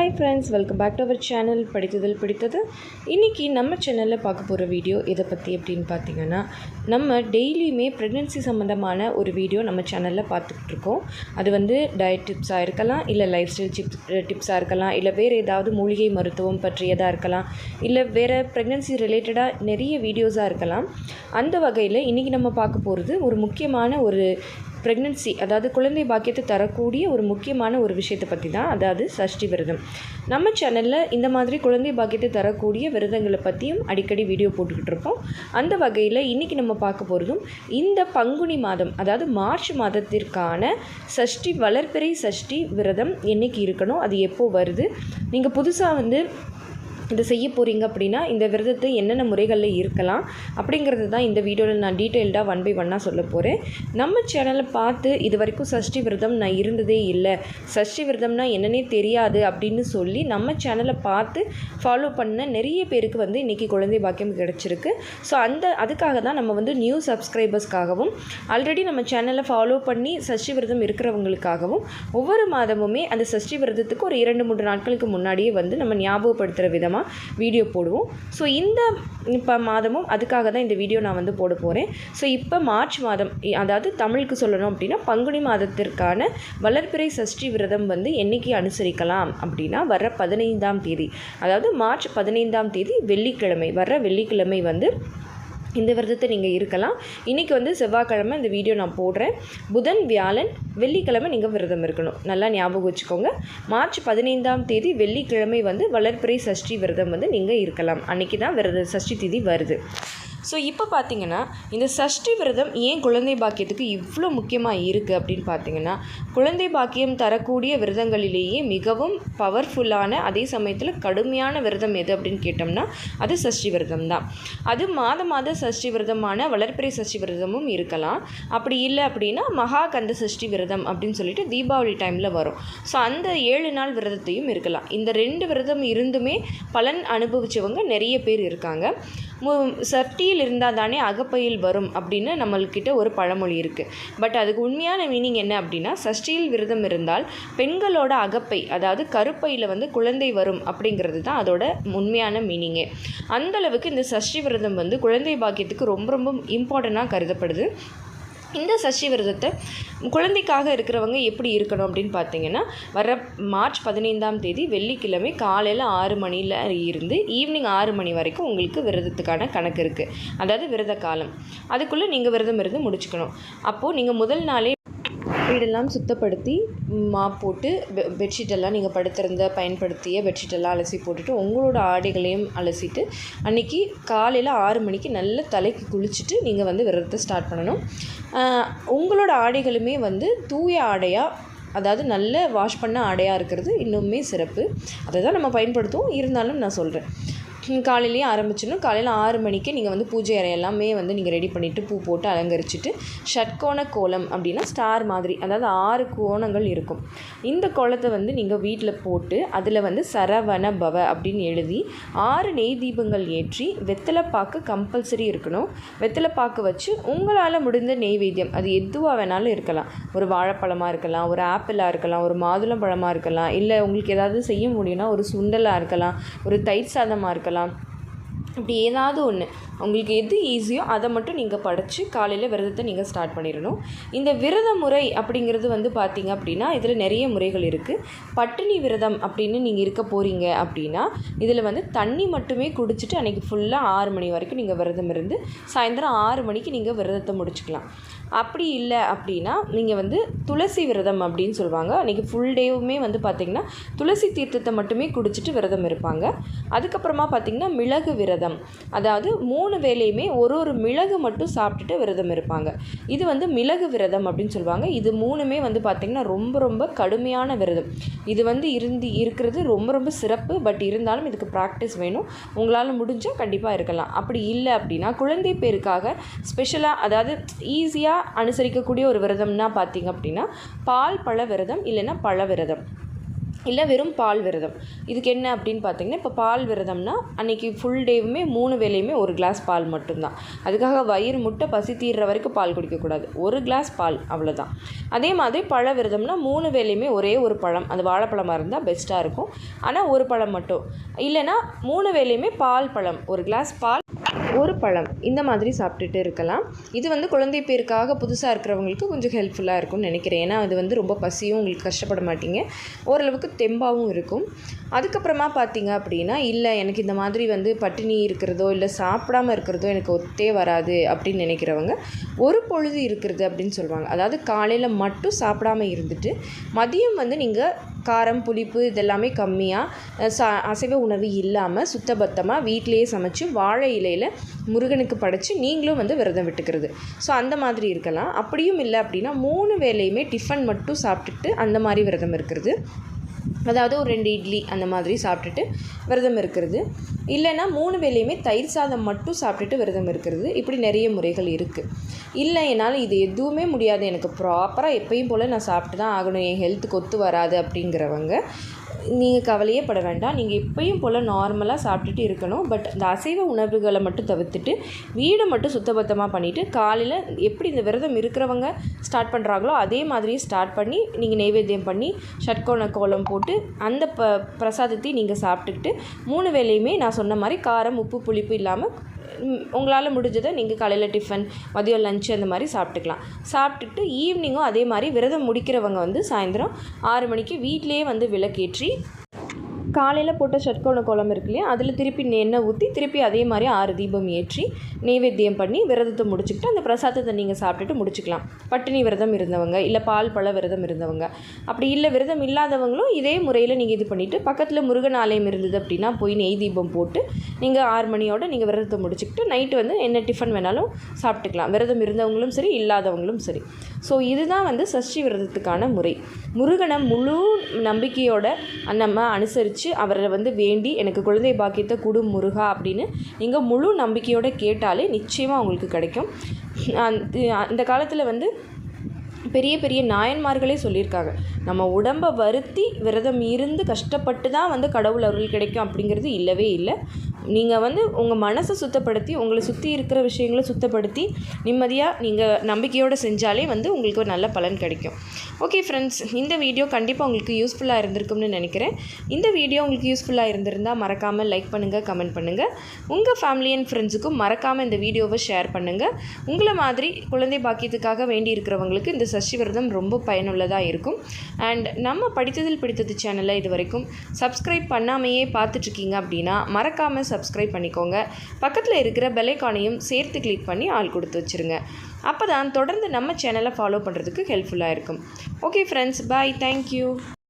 Hi friends welcome back to our channel படித்ததில் பிடித்தது. இன்றைக்கி நம்ம சேனலில் பார்க்க போகிற வீடியோ இதை பற்றி அப்படின்னு பார்த்தீங்கன்னா நம்ம டெய்லியுமே ப்ரெக்னென்சி சம்மந்தமான ஒரு வீடியோ நம்ம சேனலில் பார்த்துக்கிட்டு இருக்கோம். அது வந்து டயட் டிப்ஸாக இருக்கலாம் இல்லை லைஃப் ஸ்டைல் டிப்ஸ் டிப்ஸாக இருக்கலாம் இல்லை வேறு ஏதாவது மூலிகை மருத்துவம் பற்றியதாக இருக்கலாம் இல்லை வேறு ப்ரெக்னென்சி ரிலேட்டடாக நிறைய வீடியோஸாக இருக்கலாம். அந்த வகையில் இன்றைக்கி நம்ம பார்க்க போகிறது ஒரு முக்கியமான ஒரு ப்ரெக்னென்சி அதாவது குழந்தை பாக்கியத்தை தரக்கூடிய ஒரு முக்கியமான ஒரு விஷயத்தை பற்றி தான் அதாவது சஷ்டி விரதம். நம்ம சேனலில் இந்த மாதிரி குழந்தை பாக்கியத்தை தரக்கூடிய விரதங்களை பற்றியும் அடிக்கடி வீடியோ போட்டுக்கிட்டு இருப்போம். அந்த வகையில் இன்றைக்கி நம்ம பார்க்க போகிறதும் இந்த பங்குனி மாதம் அதாவது மார்ச் மாதத்திற்கான சஷ்டி வளர்பிறை சஷ்டி விரதம் என்னைக்கு இருக்கணும் அது எப்போது வருது? நீங்கள் புதுசாக வந்து இதை செய்ய போகிறீங்க அப்படின்னா இந்த விரதத்தை என்னென்ன முறைகளில் இருக்கலாம் அப்படிங்கிறது தான் இந்த வீடியோவில் நான் டீட்டெயில்டாக ஒன் பை ஒன்னாக சொல்ல போகிறேன் நம்ம சேனலை பார்த்து இது வரைக்கும் சஷ்டி விரதம் நான் இருந்ததே இல்லை. சஷ்டி விரதம்னா என்னன்னே தெரியாது அப்படின்னு சொல்லி நம்ம சேனலை பார்த்து ஃபாலோ பண்ண நிறைய பேருக்கு வந்து இன்றைக்கி குழந்தை பாக்கியம் கிடச்சிருக்கு. ஸோ அந்த அதுக்காக தான் நம்ம வந்து நியூ சப்ஸ்கிரைபர்ஸ்க்காகவும் ஆல்ரெடி நம்ம சேனலை ஃபாலோ பண்ணி சஷ்டி விரதம் இருக்கிறவங்களுக்காகவும் ஒவ்வொரு மாதமுமே அந்த சஷ்டி விரதத்துக்கு ஒரு இரண்டு மூன்று நாட்களுக்கு முன்னாடியே வந்து நம்ம ஞாபகப்படுத்துகிற விதமாக வீடியோ போடுவோம். ஸோ இந்த இப்போ மாதமும் அதுக்காக தான் இந்த வீடியோ நான் வந்து போட போகிறேன் ஸோ இப்போ மார்ச் மாதம் அதாவது தமிழுக்கு சொல்லணும் அப்படின்னா பங்குனி மாதத்திற்கான வளர்பிறை சஷ்டி விரதம் வந்து என்னைக்கு அனுசரிக்கலாம் அப்படின்னா வர பதினைந்தாம் தேதி. அதாவது மார்ச் பதினைந்தாம் தேதி வெள்ளிக்கிழமை வர்ற வெள்ளிக்கிழமை வந்து இந்த விரதத்தை நீங்கள் இருக்கலாம். இன்றைக்கி வந்து செவ்வாய்க்கிழமை இந்த வீடியோ நான் போடுறேன். புதன் வியாழன் வெள்ளிக்கிழமை நீங்கள் விரதம் இருக்கணும். நல்லா ஞாபகம் வச்சுக்கோங்க. மார்ச் பதினைந்தாம் தேதி வெள்ளிக்கிழமை வந்து வளர்ப்பிறை சஷ்டி விரதம் வந்து நீங்கள் இருக்கலாம். அன்றைக்கி தான் விரத சஷ்டி திதி வருது. ஸோ இப்போ பார்த்தீங்கன்னா இந்த சஷ்டி விரதம் ஏன் குழந்தை பாக்கியத்துக்கு இவ்வளோ முக்கியமாக இருக்குது அப்படின்னு பார்த்தீங்கன்னா குழந்தை பாக்கியம் தரக்கூடிய விரதங்களிலேயே மிகவும் பவர்ஃபுல்லான அதே சமயத்தில் கடுமையான விரதம் எது அப்படின்னு கேட்டோம்னா அது சஷ்டி விரதம் தான். அது மாத மாத சஷ்டி விரதமான வளர்ப்பிறை சஷ்டி விரதமும் இருக்கலாம். அப்படி இல்லை அப்படின்னா மகா கந்த சஷ்டி விரதம் அப்படின்னு சொல்லிட்டு தீபாவளி டைமில் வரும். ஸோ அந்த ஏழு நாள் விரதத்தையும் இருக்கலாம். இந்த ரெண்டு விரதம் இருந்துமே பலன் அனுபவிச்சவங்க நிறைய பேர் இருக்காங்க. சட்டியில் இருந்தால் தானே அகப்பையில் வரும் அப்படின்னு நம்மள்கிட்ட ஒரு பழமொழி இருக்குது பட் அதுக்கு உண்மையான மீனிங் என்ன அப்படின்னா சஷ்டியில் விரதம் இருந்தால் பெண்களோட அகப்பை அதாவது கருப்பையில் வந்து குழந்தை வரும் அப்படிங்கிறது தான் அதோட உண்மையான மீனிங்கே. அந்த அளவுக்கு இந்த சஷ்டி விரதம் வந்து குழந்தை பாக்கியத்துக்கு ரொம்ப ரொம்ப இம்பார்ட்டண்ட்டாக கருதப்படுது. இந்த சஷ்டி விரதத்தை குழந்தைக்காக இருக்கிறவங்க எப்படி இருக்கணும் அப்படின்னு பார்த்தீங்கன்னா வர மார்ச் பதினைந்தாம் தேதி வெள்ளிக்கிழமை காலையில் ஆறு மணியில் இருந்து ஈவினிங் ஆறு மணி வரைக்கும் உங்களுக்கு விரதத்துக்கான கணக்கு இருக்குது அதாவது விரத காலம். அதுக்குள்ளே நீங்கள் விரதம் இருந்து முடிச்சுக்கணும். அப்போது நீங்கள் முதல் நாளே வீடெல்லாம் சுத்தப்படுத்தி மாப் போட்டு பெ பெட்ஷீட்டெல்லாம் நீங்கள் படுத்திருந்த பயன்படுத்திய பெட்ஷீட்டெல்லாம் அலசி போட்டுட்டு உங்களோட ஆடைகளையும் அலசிட்டு அன்றைக்கி காலையில் ஆறு மணிக்கு நல்ல தலைக்கு குளிச்சுட்டு நீங்கள் வந்து விரதத்தை ஸ்டார்ட் பண்ணணும். உங்களோட ஆடைகளுமே வந்து தூய ஆடையாக அதாவது நல்ல வாஷ் பண்ண ஆடையாக இருக்கிறது இன்னுமே சிறப்பு. அதை தான் நம்ம பயன்படுத்துவோம். இருந்தாலும் நான் சொல்கிறேன் காலையிலேயே ஆரம்பிச்சிடணும். காலையில் ஆறு மணிக்கு நீங்கள் வந்து பூஜை அறை எல்லாமே வந்து நீங்கள் ரெடி பண்ணிவிட்டு பூ போட்டு அலங்கரிச்சிட்டு ஷட்கோண கோலம் அப்படின்னா ஸ்டார் மாதிரி அதாவது ஆறு கோணங்கள் இருக்கும். இந்த கோலத்தை வந்து நீங்கள் வீட்டில் போட்டு அதில் வந்து சரவண பவ அப்படின்னு எழுதி ஆறு நெய் தீபங்கள் ஏற்றி வெத்தலைப்பாக்கு கம்பல்சரி இருக்கணும். வெத்தலைப்பாக்கு வச்சு உங்களால் முடிந்த நெய்வேத்தியம் அது எதுவாக வேணாலும் இருக்கலாம். ஒரு வாழைப்பழமாக இருக்கலாம் ஒரு ஆப்பிளாக இருக்கலாம் ஒரு மாதுளம்பழமாக இருக்கலாம் இல்லை உங்களுக்கு ஏதாவது செய்ய முடியும்னா ஒரு சுண்டலாக இருக்கலாம் ஒரு தயிர் சாதமாக இருக்கலாம் இப்படி ஏதாவது ஒன்று உங்களுக்கு எது ஈஸியோ அதை மட்டும் நீங்கள் படித்து காலையில் விரதத்தை நீங்கள் ஸ்டார்ட் பண்ணிடணும். இந்த விரத முறை அப்படிங்கிறது வந்து பார்த்தீங்க அப்படின்னா இதில் நிறைய முறைகள் இருக்குது பட்டினி விரதம் அப்படின்னு நீங்கள் இருக்க போகிறீங்க அப்படின்னா இதில் வந்து தண்ணி மட்டுமே குடிச்சிட்டு அன்றைக்கி ஃபுல்லாக ஆறு மணி வரைக்கும் நீங்கள் விரதம் இருந்து சாயந்தரம் ஆறு மணிக்கு நீங்கள் விரதத்தை முடிச்சுக்கலாம். அப்படி இல்லை அப்படின்னா நீங்கள் வந்து துளசி விரதம் அப்படின்னு சொல்லுவாங்க. அன்றைக்கி ஃபுல் டேவுமே வந்து பார்த்திங்கன்னா துளசி தீர்த்தத்தை மட்டுமே குடிச்சிட்டு விரதம் இருப்பாங்க. அதுக்கப்புறமா பார்த்திங்கன்னா மிளகு விரதம். அதாவது மூணு வேலையுமே ஒரு ஒரு மிளகு மட்டும் சாப்பிட்டுட்டு விரதம் இருப்பாங்க. இது வந்து மிளகு விரதம் அப்படின்னு சொல்லுவாங்க. இது மூணுமே வந்து பார்த்திங்கன்னா ரொம்ப ரொம்ப கடுமையான விரதம். இது வந்து இருந்து இருக்கிறது ரொம்ப ரொம்ப சிறப்பு. பட் இருந்தாலும் இதுக்கு ப்ராக்டிஸ் வேணும். உங்களால் முடிஞ்சால் கண்டிப்பாக இருக்கலாம். அப்படி இல்லை அப்படின்னா குழந்தை பேருக்காக ஸ்பெஷலாக அதாவது ஈஸியாக அனுசரிக்கக்கூடிய ஒரு விரதம்னா பார்த்திங்க அப்படின்னா பால் பழ விரதம் இல்லைன்னா பழ விரதம். இல்லை வெறும் பால் விரதம். இதுக்கு என்ன அப்படின்னு பார்த்தீங்கன்னா இப்போ பால் விரதம்னா அன்றைக்கி ஃபுல் டேவுமே மூணு வேலையுமே ஒரு கிளாஸ் பால் மட்டும்தான். அதுக்காக வயிறு முட்டை பசி தீர்ற வரைக்கும் பால் குடிக்கக்கூடாது. ஒரு கிளாஸ் பால் அவ்வளோதான் அதே மாதிரி பழ விரதம்னா மூணு வேலையுமே ஒரே ஒரு பழம். அது வாழைப்பழமாக இருந்தால் பெஸ்ட்டாக இருக்கும். ஆனால் ஒரு பழம் மட்டும். இல்லைன்னா மூணு வேலையுமே பால் பழம். ஒரு கிளாஸ் பால் ஒரு பழம் இந்த மாதிரி சாப்பிட்டுட்டு இருக்கலாம். இது வந்து குழந்தை பேருக்காக புதுசாக இருக்கிறவங்களுக்கு கொஞ்சம் ஹெல்ப்ஃபுல்லாக இருக்கும்னு நினைக்கிறேன். ஏன்னா அது வந்து ரொம்ப பசியும் உங்களுக்கு கஷ்டப்பட மாட்டீங்க. ஓரளவுக்கு தெம்பாகவும் இருக்கும். அதுக்கப்புறமா பார்த்தீங்க அப்படின்னா இல்லை எனக்கு இந்த மாதிரி வந்து பட்டினி இருக்கிறதோ இல்லை சாப்பிடாம இருக்கிறதோ எனக்கு ஒத்தே வராது அப்படின்னு நினைக்கிறவங்க ஒரு பொழுது இருக்கிறது அப்படின்னு சொல்லுவாங்க. அதாவது காலையில் மட்டும் சாப்பிடாம இருந்துட்டு மதியம் வந்து நீங்கள் காரம் புளிப்பு இதெல்லாமே கம்மியாக சா அசைவ உணவு இல்லாமல் சுத்தபத்தமாக வீட்டிலேயே சமைச்சு வாழை இலையில் முருகனுக்கு படைச்சு நீங்களும் வந்து விரதம் விட்டுக்கிறது. ஸோ அந்த மாதிரி இருக்கலாம். அப்படியும் இல்லை அப்படின்னா மூணு வேலையுமே டிஃபன் மட்டும் சாப்பிட்டுட்டு அந்த மாதிரி விரதம் இருக்கிறது. அதாவது ஒரு ரெண்டு இட்லி அந்த மாதிரி சாப்பிட்டுட்டு விரதம் இருக்கிறது. இல்லைன்னா மூணு வேலையுமே தயிர் சாதம் மட்டும் சாப்பிட்டுட்டு விரதம் இருக்கிறது. இப்படி நிறைய முறைகள் இருக்குது இல்லை என்னால் இது எதுவுமே முடியாது. எனக்கு ப்ராப்பராக எப்பயும் போல் நான் சாப்பிட்டு தான் ஆகணும். என் ஹெல்த்துக்கு ஒத்து வராது அப்படிங்கிறவங்க நீங்கள் கவலையே பட வேண்டாம். நீங்கள் எப்பயும் போல் நார்மலாக சாப்பிட்டுட்டு இருக்கணும். பட் இந்த அசைவ உணவுகளை மட்டும் தவிர்த்துட்டு வீடை மட்டும் சுத்தபத்தமாக பண்ணிவிட்டு காலையில் எப்படி இந்த விரதம் இருக்கிறவங்க ஸ்டார்ட் பண்ணுறாங்களோ அதே மாதிரியே ஸ்டார்ட் பண்ணி நீங்கள் நைவேத்தியம் பண்ணி ஷட்கோண கோலம் போட்டு அந்த ப பிரசாதத்தையும் நீங்கள் சாப்பிட்டுக்கிட்டு மூணு வேலையுமே நான் சொன்ன மாதிரி காரம் உப்பு புளிப்பு இல்லாமல் உங்களால் முடிஞ்சதை நீங்கள் காலையில் டிஃபன் மதியம் லஞ்சு அந்த மாதிரி சாப்பிட்டுக்கலாம். சாப்பிட்டுட்டு ஈவினிங்கும் அதே மாதிரி விரதம் முடிக்கிறவங்க வந்து சாயந்தரம் ஆறு மணிக்கு வீட்டிலே வந்து விளக்கேற்றி காலையில் போட்ட சட்கோண குளம் இருக்கு இல்லையா? அதில் திருப்பி எண்ணெய் ஊற்றி திருப்பி அதே மாதிரி ஆறு தீபம் ஏற்றி நெய்வேத்தியம் பண்ணி விரதத்தை முடிச்சுக்கிட்டு அந்த பிரசாதத்தை நீங்கள் சாப்பிட்டுட்டு முடிச்சுக்கலாம். பட்டினி விரதம் இருந்தவங்க இல்லை பால் பழ விரதம் இருந்தவங்க. அப்படி இல்லை விரதம் இல்லாதவங்களும் இதே முறையில் நீங்கள் இது பண்ணிவிட்டு பக்கத்தில் முருகன் ஆலயம் இருந்தது அப்படின்னா போய் நெய் தீபம் போட்டு நீங்கள் ஆறு மணியோட நீங்கள் விரதத்தை முடிச்சுக்கிட்டு நைட்டு வந்து என்ன டிஃபன் வேணாலும் சாப்பிட்டுக்கலாம். விரதம் இருந்தவங்களும் சரி இல்லாதவங்களும் சரி. ஸோ இதுதான் வந்து சஷ்டி விரதத்துக்கான முறை. முருகனை முழு நம்பிக்கையோட நம்ம அனுசரித்து அவரை வந்து வேண்டி எனக்கு குழந்தை பாக்கியத்தை குடு முருகா அப்படின்னு நீங்கள் முழு நம்பிக்கையோடு கேட்டாலே நிச்சயமாக உங்களுக்கு கிடைக்கும். அந்த காலத்தில் வந்து பெரிய பெரிய நாயன்மார்களே சொல்லியிருக்காங்க. நம்ம உடம்பை வருத்தி விரதம் இருந்து கஷ்டப்பட்டு தான் வந்து கடவுள் அருள் கிடைக்கும் அப்படிங்கிறது இல்லவே இல்லை. நீங்கள் வந்து உங்கள் மனசை சுத்தப்படுத்தி உங்களை சுற்றி இருக்கிற விஷயங்களை சுத்தப்படுத்தி நிம்மதியாக நீங்கள் நம்பிக்கையோடு செஞ்சாலே வந்து உங்களுக்கு ஒரு நல்ல பலன் கிடைக்கும். ஓகே ஃப்ரெண்ட்ஸ் இந்த வீடியோ கண்டிப்பாக உங்களுக்கு யூஸ்ஃபுல்லாக இருந்திருக்கும்னு நினைக்கிறேன். இந்த வீடியோ உங்களுக்கு யூஸ்ஃபுல்லாக இருந்திருந்தால் மறக்காமல் லைக் பண்ணுங்கள் கமெண்ட் பண்ணுங்கள் உங்கள் ஃபேமிலி அண்ட் ஃப்ரெண்ட்ஸுக்கும் மறக்காமல் இந்த வீடியோவை ஷேர் பண்ணுங்கள் உங்களை மாதிரி குழந்தை பாக்கியத்துக்காக வேண்டி இருக்கிறவங்களுக்கு இந்த சஷ்டி விரதம் ரொம்ப பயனுள்ளதாக இருக்கும். அண்ட் நம்ம படித்ததில் பிடித்தது சேனலை இது வரைக்கும் சப்ஸ்கிரைப் பண்ணாமையே பார்த்துட்ருக்கீங்க அப்படின்னா மறக்காமல் சப்ஸ்கிரைப் பண்ணிக்கோங்க. பக்கத்தில் இருக்கிற பெலைக்கானையும் சேர்த்து கிளிக் பண்ணி ஆள் கொடுத்து வச்சுருங்க. அப்போ தான் தொடர்ந்து நம்ம சேனலை ஃபாலோ பண்ணுறதுக்கு ஹெல்ப்ஃபுல்லாக இருக்கும். Okay friends bye thank you